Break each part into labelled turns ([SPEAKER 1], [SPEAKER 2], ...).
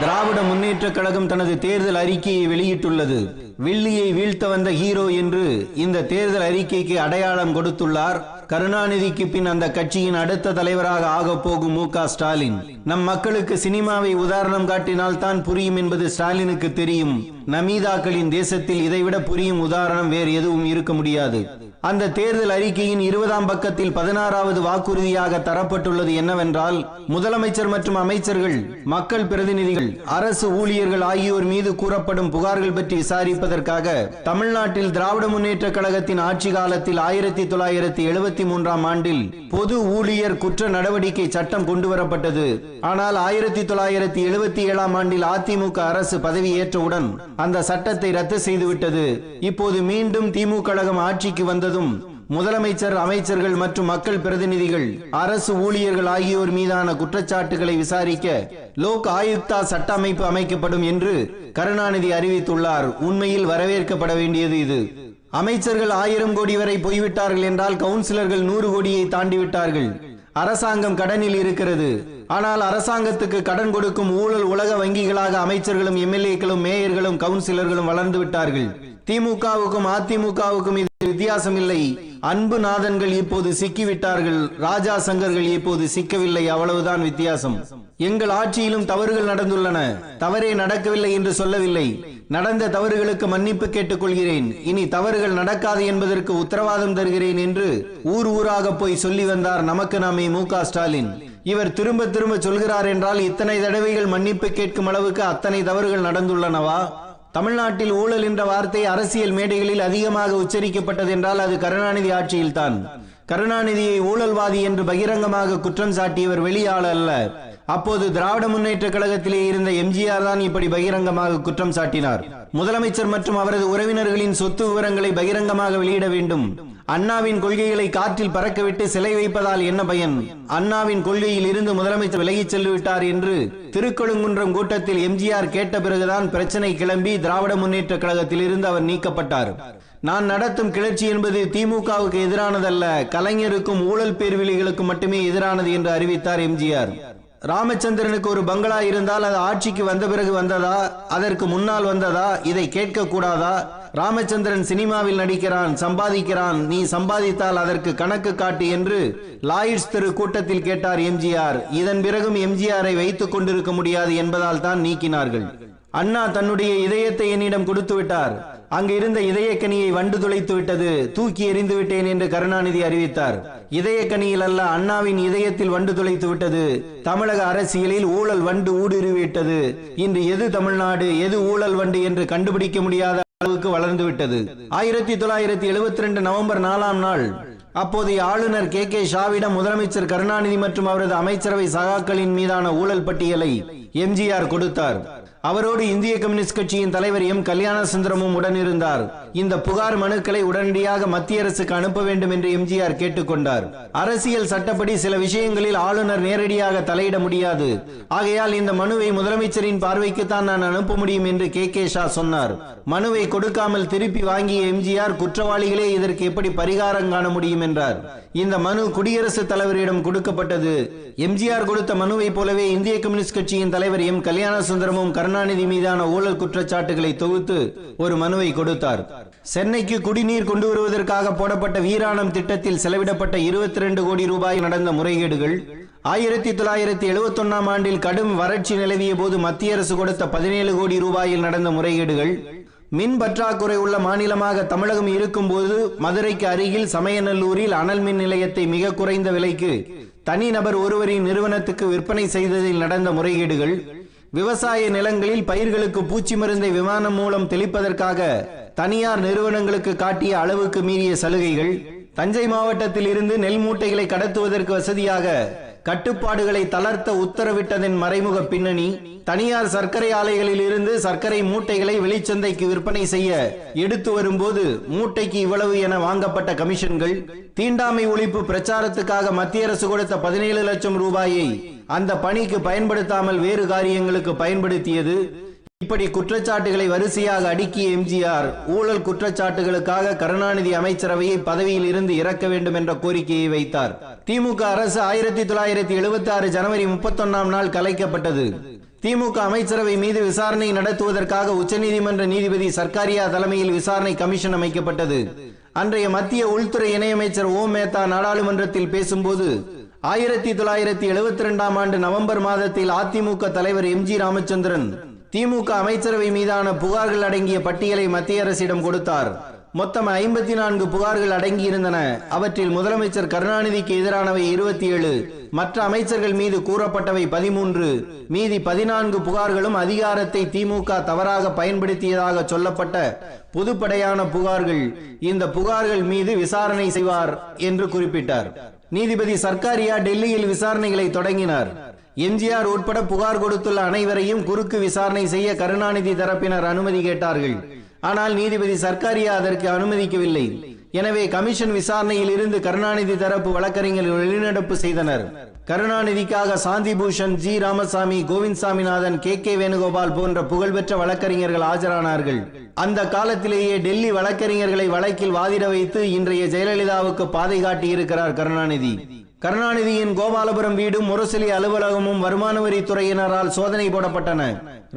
[SPEAKER 1] திராவிட முன்னேற்றக் கழகம் தனது தேர்தல் அறிக்கையை வெளியிட்டுள்ளது. வில்லியை வீழ்த்த வந்த ஹீரோ என்று இந்த தேர்தல் அறிக்கைக்கு அடையாளம் கொடுத்துள்ளார் கருணாநிதிக்கு பின் அந்த கட்சியின் அடுத்த தலைவராக ஆகப் போகும் மு ஸ்டாலின். நம் மக்களுக்கு சினிமாவை உதாரணம் காட்டினால் தான் புரியும் என்பது ஸ்டாலினுக்கு தெரியும். நமீதாக்களின் தேசத்தில் இதைவிட புரியும் உதாரணம் வேறு எதுவும் இருக்க முடியாது. அந்த தேர்தல் அறிக்கையின் இருபதாம் பக்கத்தில் பதினாறாவது வாக்குறுதியாக தரப்பட்டுள்ளது என்னவென்றால் முதலமைச்சர் மற்றும் அமைச்சர்கள் மக்கள் பிரதிநிதிகள் அரசு ஊழியர்கள் ஆகியோர் மீது கூறப்படும் புகார்கள் பற்றி விசாரிப்பதற்காக தமிழ்நாட்டில் திராவிட முன்னேற்ற கழகத்தின் ஆட்சி காலத்தில் ஆயிரத்தி தொள்ளாயிரத்தி எழுபத்தி மூன்றாம் ஆண்டில் பொது ஊழியர் குற்ற நடவடிக்கை சட்டம் கொண்டுவரப்பட்டது. ஆனால் ஆயிரத்தி தொள்ளாயிரத்தி எழுபத்தி ஏழாம் ஆண்டில் அதிமுக அரசு பதவியேற்றவுடன் அந்த சட்டத்தை ரத்து செய்துவிட்டது. இப்போது மீண்டும் திமுக கழகம் ஆட்சிக்கு வந்ததும் முதலமைச்சர் அமைச்சர்கள் மற்றும் மக்கள் பிரதிநிதிகள் அரசு ஊழியர்கள் ஆகியோர் மீதான குற்றச்சாட்டுகளை விசாரிக்க லோக் ஆயுக்தா சட்ட அமைப்பு அமைக்கப்படும் என்று கருணாநிதி அறிவித்துள்ளார். உண்மையில் வரவேற்கப்பட வேண்டியது இது. அமைச்சர்கள் ஆயிரம் கோடி வரை போய்விட்டார்கள் என்றால் கவுன்சிலர்கள் நூறு கோடியை தாண்டிவிட்டார்கள். அரசாங்கம் கடனில் இருக்கிறது. ஆனால் அரசாங்கத்துக்கு கடன் கொடுக்கும் ஊழல் உலக வங்கிகளாக அமைச்சர்களும் எம்எல்ஏக்களும் மேயர்களும் கவுன்சிலர்களும் வளர்ந்து விட்டார்கள். திமுகவுக்கும் அதிமுகவுக்கும் இது வித்தியாசம் இல்லை அன்பு நாதன்கள் இப்போது சிக்கிவிட்டார்கள். ராஜா சங்கர்கள் இப்போது சிக்கவில்லை. அவ்வளவுதான் வித்தியாசம். எங்கள் ஆட்சியிலும் தவறுகள் நடந்துள்ளன. தவறே நடக்கவில்லை என்று சொல்லவில்லை. நடந்த தவறுகளுக்கு மன்னிப்பு கேட்டுக்கொள்கிறேன். இனி தவறுகள் நடக்காது என்பதற்கு உத்தரவாதம் தருகிறேன் என்று ஊர் ஊராக போய் சொல்லி வந்தார் நமக்கு நாமே மு ஸ்டாலின். இவர் திரும்ப திரும்ப சொல்கிறார் என்றால் இத்தனை தடவைகள் மன்னிப்பு கேட்கும் அளவுக்கு அத்தனை தவறுகள் நடந்துள்ளனவா? தமிழ்நாட்டில் ஊழல் என்ற வார்த்தை அரசியல் மேடைகளில் அதிகமாக உச்சரிக்கப்பட்டது என்றால் அது கருணாநிதி ஆட்சியில்தான். கருணாநிதியை ஊழல்வாதி என்று பகிரங்கமாக குற்றம் சாட்டியவர் வெளியாள் அல்ல. அப்போது திராவிட முன்னேற்ற கழகத்திலே இருந்த எம்ஜிஆர் தான் இப்படி பகிரங்கமாக குற்றம் சாட்டினார். முதலமைச்சர் மற்றும் அவரது உறவினர்களின் சொத்து விவரங்களை பகிரங்கமாக வெளியிட வேண்டும். அண்ணாவின் கொள்கைகளை காற்றில் பறக்கவிட்டு சிலை வைப்பதால் என்ன பயன்? அண்ணாவின் கொள்கையில் இருந்து முதலமைச்சர் விலகிச் செல்லுவிட்டார் என்று திருக்கொழுங்குன்றம் கூட்டத்தில் எம்ஜிஆர் கேட்ட பிறகுதான் பிரச்சனை கிளம்பி திராவிட முன்னேற்ற கழகத்தில் இருந்து அவர் நீக்கப்பட்டார். நான் நடத்தும் கிளர்ச்சி என்பது திமுகவுக்கு எதிரானதல்ல கலைஞருக்கும் ஊழல் பேர்வெளிகளுக்கும் மட்டுமே எதிரானது என்று அறிவித்தார் எம்ஜிஆர். ராமச்சந்திரனுக்கு ஒரு பங்களா இருந்தால் அது ஆட்சிக்கு வந்த பிறகு வந்ததா அதற்கு முன்னால் வந்ததா இதை கேட்க கூடாதா ராமச்சந்திரன் சினிமாவில் நடிக்கிறான் சம்பாதிக்கிறான். நீ சம்பாதித்தால் அதற்கு கணக்கு காட்டு என்று லாயிட்ஸ் தெரு கூட்டத்தில் கேட்டார் எம்ஜிஆர். இதன் பிறகும் எம்ஜிஆரை வைத்துக் கொண்டிருக்க முடியாது என்பதால் தான் நீக்கினார்கள். அண்ணா தன்னுடைய இதயத்தை என்னிடம் கொடுத்து விட்டார். அங்கு இருந்த இதயக்கனியை வண்டு துளைத்து விட்டது. தூக்கி எறிந்து விட்டேன் என்று கருணாநிதி அறிவித்தார். இதயக்கனியில் அல்ல அண்ணாவின் இதயத்தில் வண்டு துளைத்து விட்டது. தமிழக அரசியலில் ஊழல் வண்டு ஊடுருவிட்டது இன்று எது தமிழ்நாடு எது ஊழல் வண்டு என்று கண்டுபிடிக்க முடியாத அளவுக்கு வளர்ந்து விட்டது. ஆயிரத்தி தொள்ளாயிரத்தி எழுபத்தி ரெண்டு நவம்பர் நாலாம் நாள் அப்போதைய ஆளுநர் கே. கே. ஷாவிடம் முதலமைச்சர் கருணாநிதி மற்றும் அவரது அமைச்சரவை சகாக்களின் மீதான ஊழல் பட்டியலை எம்ஜிஆர் கொடுத்தார். அவரோடு இந்திய கம்யூனிஸ்ட் கட்சியின் தலைவர் எம். கல்யாண சுந்தரமும் உடனிருந்தார். இந்த புகார் மனுக்களை உடனடியாக மத்திய அரசுக்கு அனுப்ப வேண்டும் என்று எம்ஜிஆர் கேட்டுக்கொண்டார். அரசியல் சட்டப்படி சில விஷயங்களில் ஆளுநர் நேரடியாக தலையிட முடியாது. ஆகையால் இந்த மனுவை முதலமைச்சரின் பார்வைக்குத்தான் நான் அனுப்ப முடியும் என்று கே. கே. ஷா சொன்னார். மனுவை கொடுக்காமல் திருப்பி வாங்கிய எம்ஜிஆர் குற்றவாளிகளே இதற்கு எப்படி பரிகாரம் காண முடியும் என்றார். இந்த மனு குடியரசுத் தலைவரிடம் கொடுக்கப்பட்டது. எம்ஜிஆர் கொடுத்த மனுவை போலவே இந்திய கம்யூனிஸ்ட் கட்சியின் தலைவர் எம். கல்யாண சுந்தரமும் கருணாநிதி மீதான ஊழல் குற்றச்சாட்டுகளை தொகுத்து ஒரு மனுவை கொடுத்தார். சென்னைக்கு குடிநீர் கொண்டு வருவதற்காக போடப்பட்ட வீராணம் திட்டத்தில் செலவிடப்பட்ட இருபத்தி ரெண்டு கோடி ரூபாய் நடந்த முறைகேடுகள் ஆயிரத்தி தொள்ளாயிரத்தி எழுபத்தொன்னாம் ஆண்டில் கடும் வறட்சி நிலவிய போது மத்திய அரசு கொடுத்த பதினேழு கோடி ரூபாயில் நடந்த முறைகேடுகள் மின் பற்றாக்குறை உள்ள மாநிலமாக தமிழகம் இருக்கும்போது மதுரைக்கு அருகில் சமயநல்லூரில் அனல் மின் நிலையத்தை மிக குறைந்த விலைக்கு தனிநபர் ஒருவரின் நிறுவனத்துக்கு விற்பனை செய்ததில் நடந்த முறைகேடுகள் விவசாய நிலங்களில் பயிர்களுக்கு பூச்சி மருந்தை விமானம் மூலம் தெளிப்பதற்காக தனியார் நிறுவனங்களுக்கு காட்டிய அளவுக்கு மீறிய சலுகைகள் தஞ்சை மாவட்டத்தில் இருந்து நெல் மூட்டைகளை கடத்துவதற்கு வசதியாக கட்டுப்பாடுகளை தளர்த்த உத்தரவிட்டதன் மறைமுக பின்னணி தனியார் சர்க்கரை ஆலைகளில் இருந்து சர்க்கரை மூட்டைகளை வெளிச்சந்தைக்கு விற்பனை செய்ய எடுத்து வரும்போது மூட்டைக்கு இவ்வளவு என வாங்கப்பட்ட கமிஷன்கள் தீண்டாமை ஒழிப்பு பிரச்சாரத்துக்காக மத்திய அரசு கொடுத்த பதினேழு லட்சம் ரூபாயை அந்த பணிக்கு பயன்படுத்தாமல் வேறு காரியங்களுக்கு பயன்படுத்தியது இப்படி குற்றச்சாட்டுகளை வரிசையாக அடுக்கிய எம்ஜிஆர் ஊழல் குற்றச்சாட்டுகளுக்காக கருணாநிதி அமைச்சரவையை பதவியில் இருந்து இறக்க வேண்டும் என்ற கோரிக்கையை வைத்தார். திமுக அரசு ஆயிரத்தி தொள்ளாயிரத்தி எழுபத்தி ஆறு ஜனவரி முப்பத்தொன்னாம் நாள் கலைக்கப்பட்டது. திமுக அமைச்சரவை மீது விசாரணை நடத்துவதற்காக உச்சநீதிமன்ற நீதிபதி சர்க்காரியா தலைமையில் விசாரணை கமிஷன் அமைக்கப்பட்டது. அன்றைய மத்திய உள்துறை இணையமைச்சர் ஓம் மேத்தா நாடாளுமன்றத்தில் பேசும்போது ஆயிரத்தி தொள்ளாயிரத்தி எழுபத்தி இரண்டாம் ஆண்டு நவம்பர் மாதத்தில் அதிமுக தலைவர் எம் ஜி ராமச்சந்திரன் திமுக அமைச்சரவை மீதான புகார்கள் அடங்கிய பட்டியலை மத்திய அரசிடம் கொடுத்தார். மொத்தம் ஐம்பத்தி நான்கு புகார்கள் அடங்கியிருந்தன. அவற்றில் முதலமைச்சர் கருணாநிதிக்கு எதிரானவை இருபத்தி ஏழு மற்ற அமைச்சர்கள் மீது கூறப்பட்டவை பதிமூன்று. மீதி பதினான்கு புகார்களும் அதிகாரத்தை திமுக தவறாக பயன்படுத்தியதாக சொல்லப்பட்ட பொதுப்படையான புகார்கள். இந்த புகார்கள் மீது விசாரணை செய்வார் என்று குறிப்பிட்டார். நீதிபதி சர்க்காரியா டெல்லியில் விசாரணைகளை தொடங்கினார். எம்ஜிஆர் உட்பட புகார் கொடுத்துள்ள அனைவரையும் குறுக்கு விசாரணை செய்ய கருணாநிதி தரப்பினர் அனுமதி கேட்டார்கள். ஆனால் நீதிபதி சர்க்காரியா அதற்கு அனுமதிக்கவில்லை. எனவே கமிஷன் விசாரணையில் இருந்து கருணாநிதி தரப்பு வழக்கறிஞர்கள் வெளிநடப்பு செய்தனர். கருணாநிதிக்காக Shanti Bhushan G. Ramasamy Govind Swaminathan K. K. Venugopal போன்ற புகழ்பெற்ற வழக்கறிஞர்கள் ஆஜரானார்கள். அந்த காலத்திலேயே டெல்லி வழக்கறிஞர்களை வழக்கில் வாதிட வைத்து இன்றைய ஜெயலலிதாவுக்கு பாதை காட்டியிருக்கிறார் கருணாநிதி. கருணாநிதியின் கோபாலபுரம் வீடும் முரசொலி அலுவலகமும் வருமான வரித்துறையினரால் சோதனை போடப்பட்டன.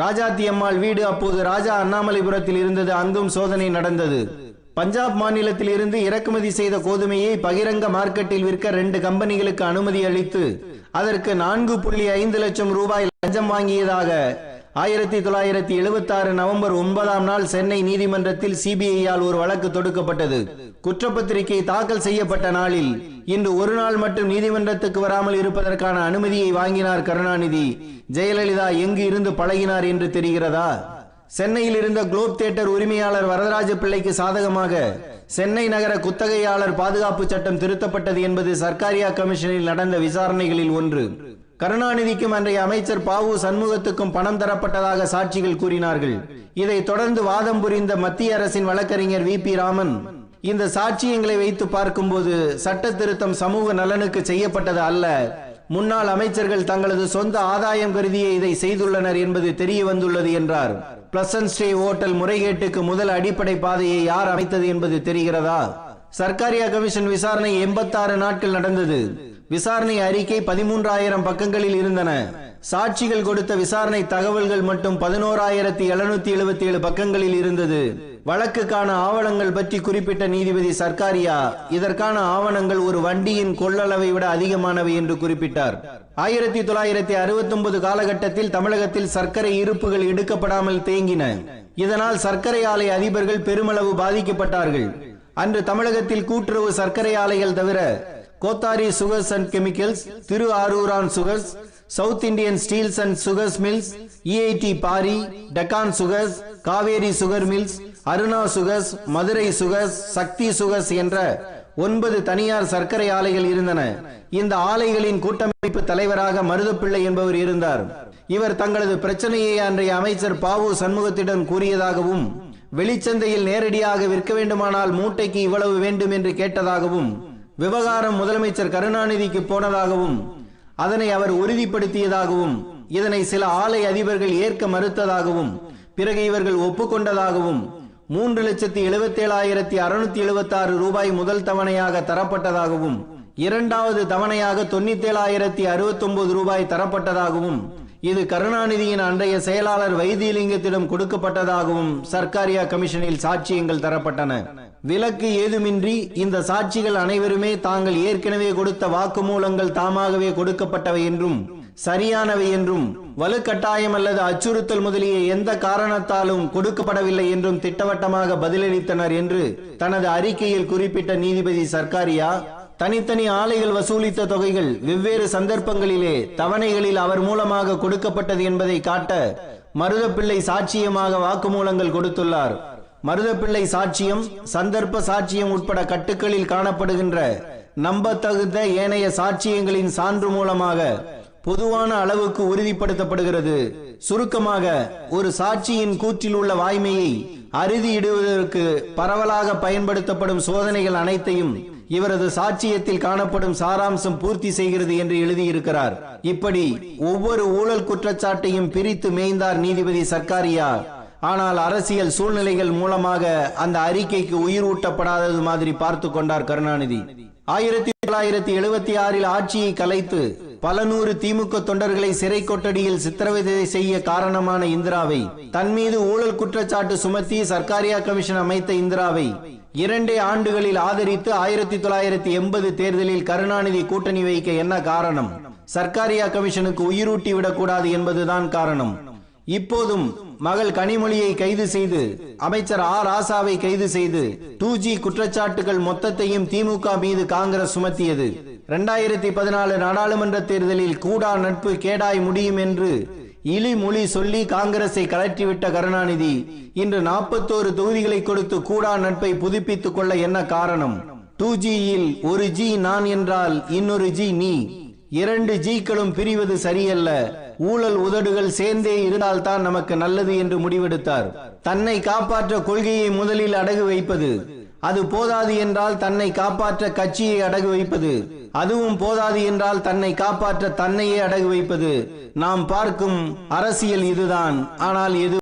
[SPEAKER 1] ராஜாத்தி அம்மாள் வீடு அப்போது ராஜா அண்ணாமலைபுரத்தில் இருந்தது அங்கும் சோதனை நடந்தது. பஞ்சாப் மாநிலத்தில் இருந்து இறக்குமதி செய்த கோதுமையை பகிரங்க மார்க்கெட்டில் விற்க ரெண்டு கம்பெனிகளுக்கு அனுமதி அளித்து அதற்கு நான்கு புள்ளி ஐந்து லட்சம் ரூபாய் லஞ்சம் வாங்கியதாக ஆயிரத்தி தொள்ளாயிரத்தி எழுபத்தாறு நவம்பர் ஒன்பதாம் நாள் சென்னை நீதிமன்றத்தில் சிபிஐயால் ஒரு வழக்கு தொடுக்கப்பட்டது. குற்றப்பத்திரிகை தாக்கல் செய்யப்பட்ட நாளில் இன்று ஒரு நாள் மட்டும் நீதிமன்றத்துக்கு வராமல் இருப்பதற்கான அனுமதியை வாங்கினார் கருணாநிதி. ஜெயலலிதா எங்கு இருந்து பழகினார் என்று தெரிகிறதா? சென்னையில் இருந்த குளோப் தியேட்டர் உரிமையாளர் வரதராஜ பிள்ளைக்கு சாதகமாக சென்னை நகர குத்தகையாளர் பாதுகாப்பு சட்டம் திருத்தப்பட்டது என்பது சர்க்காரியா கமிஷனில் நடந்த விசாரணைகளில் ஒன்று. கருணாநிதிக்கும் அன்றைய அமைச்சர் பாவு சண்முகத்துக்கும் பணம் தரப்பட்டதாக சாட்சிகள் கூறினார்கள். இதை தொடர்ந்து வாதம் புரிந்த மத்திய அரசின் வழக்கறிஞர் வி. பி. ராமன் இந்த சாட்சியங்களை வைத்து பார்க்கும்போது சட்ட திருத்தம் சமூக நலனுக்கு செய்யப்பட்டது அல்ல. முன்னாள் அமைச்சர்கள் தங்களது சொந்த ஆதாயம் கருதியே இதை செய்துள்ளனர் என்பது தெரிய வந்துள்ளது என்றார். பிளசன் ஸ்ரீ ஓட்டல் முறைகேட்டுக்கு முதல் அடிப்படை பாதையை யார் அமைத்தது என்பது தெரிகிறதா? சர்க்காரியா கமிஷன் விசாரணை எண்பத்தாறு நாட்கள் நடந்தது. விசாரணை அறிக்கை பதிமூன்றாயிரம் பக்கங்களில் இருந்தன. சாட்சிகள் கொடுத்த விசாரணை தகவல்கள் மட்டும் பதினோராயிரத்தி எழுநூத்தி எழுபத்தி ஏழு பக்கங்களில் இருந்தது. வழக்குக்கான ஆவணங்கள் பற்றி குறிப்பிட்ட நீதிபதி சர்க்காரியா இதற்கான ஆவணங்கள் ஒரு வண்டியின் கொள்ளளவை விட அதிகமானவை என்று குறிப்பிட்டார். ஆயிரத்தி தொள்ளாயிரத்தி அறுபத்தி ஒன்பது காலகட்டத்தில் தமிழகத்தில் சர்க்கரை இருப்புகள் எடுக்கப்படாமல் தேங்கின. இதனால் சர்க்கரை ஆலை அதிபர்கள் பெருமளவு பாதிக்கப்பட்டார்கள். அன்று தமிழகத்தில் கூட்டுறவு சர்க்கரை ஆலைகள் தவிர Kothari sugars and chemicals Thiru Arooran sugars south Indian steels and sugars mills EID Parry Deccan sugars Kaveri sugar mills Aruna sugars Madurai sugars Sakthi sugars என்ற ஒன்பது தனியார் சர்க்கரை ஆலைகள் இருந்தன. இந்த ஆலைகளின் கூட்டமைப்பு தலைவராக மருதப்பிள்ளை என்பவர் இருந்தார். இவர் தங்களது பிரச்சனையை அன்றைய அமைச்சர் பாவு சண்முகத்திடம் கூறியதாகவும் வெளிச்சந்தையில் நேரடியாக விற்க வேண்டுமானால் மூட்டைக்கு இவ்வளவு வேண்டும் என்று கேட்டதாகவும் விவகாரம் முதலமைச்சர் கருணாநிதிக்கு போனதாகவும் அதனை அவர் உறுதிப்படுத்தியதாகவும் இதனை சில ஆலை அதிபர்கள் ஏற்க மறுத்ததாகவும் பிறகு இவர்கள் ஒப்புக்கொண்டதாகவும் மூன்று லட்சத்தி எழுபத்தேழாயிரத்தி அறுநூத்தி எழுபத்தி ஆறு ரூபாய் முதல் தவணையாக தரப்பட்டதாகவும் இரண்டாவது தவணையாக தொண்ணூத்தேழாயிரத்தி அறுபத்தி ஒன்பது ரூபாய் தரப்பட்டதாகவும் இது கருணாநிதியின் அன்றைய செயலாளர் வைத்தியலிங்கத்திடம் கொடுக்கப்பட்டதாகவும் சர்க்காரியா கமிஷனில் சாட்சியங்கள் தரப்பட்டன. விலக்கு ஏதுமின்றி இந்த சாட்சிகள் அனைவருமே தாங்கள் ஏற்கனவே கொடுத்த வாக்குமூலங்கள் தாமாகவே கொடுக்கப்பட்டவை என்றும் சரியானவை என்றும் வலுக்கட்டாயம் அல்லது அச்சுறுத்தல் முதலிய எந்த காரணத்தாலும் கொடுக்கப்படவில்லை என்றும் திட்டவட்டமாக பதிலளித்தனர் என்று தனது அறிக்கையில் குறிப்பிட்ட நீதிபதி சர்க்காரியா தனித்தனி ஆலைகள் வசூலித்த தொகைகள் வெவ்வேறு சந்தர்ப்பங்களிலே தவணைகளில் அவர் மூலமாக கொடுக்கப்பட்டது என்பதை காட்ட மருதப்பிள்ளை சாட்சியமாக வாக்குமூலங்கள் கொடுத்துள்ளார். மருதப்பிள்ளை சாட்சியம் சந்தர்ப்ப சாட்சியம் உட்பட கட்டுக்களில் காணப்படுகின்ற நம்பத்தகுந்த ஏனைய சாட்சியங்களின் சான்று மூலமாக பொதுவான அளவுக்கு உறுதிப்படுத்தப்படுகிறது. சுருக்கமாக ஒரு சாட்சியின் கூற்றில் உள்ள வாய்மையை அறுதியிடுவதற்கு பரவலாக பயன்படுத்தப்படும் சோதனைகள் அனைத்தையும் இவரது சாட்சியத்தில் காணப்படும் சாராம்சம் பூர்த்தி செய்கிறது என்று எழுதியிருக்கிறார். இப்படி ஒவ்வொரு ஊழல் குற்றச்சாட்டையும் பிரித்து மேய்ந்தார் நீதிபதி சர்க்காரியா ஆனால் அரசியல் சூழ்நிலைகள் மூலமாக அந்த அறிக்கைக்கு உயிர் ஊட்டப்படாதது மாதிரி பார்த்து கொண்டார் கருணாநிதி. ஆயிரத்தி தொள்ளாயிரத்தி எழுபத்தி ஆறில் ஆட்சியை கலைத்து பல நூறு திமுக தொண்டர்களை சிறை கொட்டடியில் சித்திரவதை செய்ய காரணமான இந்திராவை தன் மீது ஊழல் குற்றச்சாட்டு சுமத்தி சர்க்காரியா கமிஷன் அமைத்த இந்திராவை இரண்டே ஆண்டுகளில் ஆதரித்து ஆயிரத்தி தொள்ளாயிரத்தி எண்பது தேர்தலில் கருணாநிதி கூட்டணி வைக்க என்ன காரணம்? சர்க்காரியா கமிஷனுக்கு உயிரூட்டி விடக்கூடாது என்பதுதான் காரணம். இப்போதும் மகள் கனிமொழியை கைது செய்து அமைச்சர் ஆர் ராசாவை கைது செய்து டூ ஜி குற்றச்சாட்டுகள் மொத்தத்தையும் திமுக மீது காங்கிரஸ் சுமத்தியது. இரண்டாயிரத்தி பதினாலு நாடாளுமன்ற தேர்தலில் கூடா நட்பு கேடாய் முடியும் என்று இழி மொழி சொல்லி காங்கிரஸை கலற்றிவிட்ட கருணாநிதி இன்று நாற்பத்தோரு தொகுதிகளை கொடுத்து கூடா நட்பை புதுப்பித்துக் கொள்ள என்ன காரணம்? டூ ஜியில் ஒரு ஜி நான் என்றால் இன்னொரு ஜி நீ. இரண்டு ஜீக்களும் பிரிவது சரியல்ல. ஊழல் உதடுகள் சேர்ந்தே இருந்தால்தான் நமக்கு நல்லது என்று முடிவெடுத்தார். தன்னை காப்பாற்ற கொள்கையை முதலில் அடகு வைப்பது. அது போதாது என்றால் தன்னை காப்பாற்ற கட்சியை அடகு வைப்பது. அதுவும் போதாது என்றால் தன்னை காப்பாற்ற தன்னையே அடகு வைப்பது. நாம் பார்க்கும் அரசியல் இதுதான். ஆனால் எது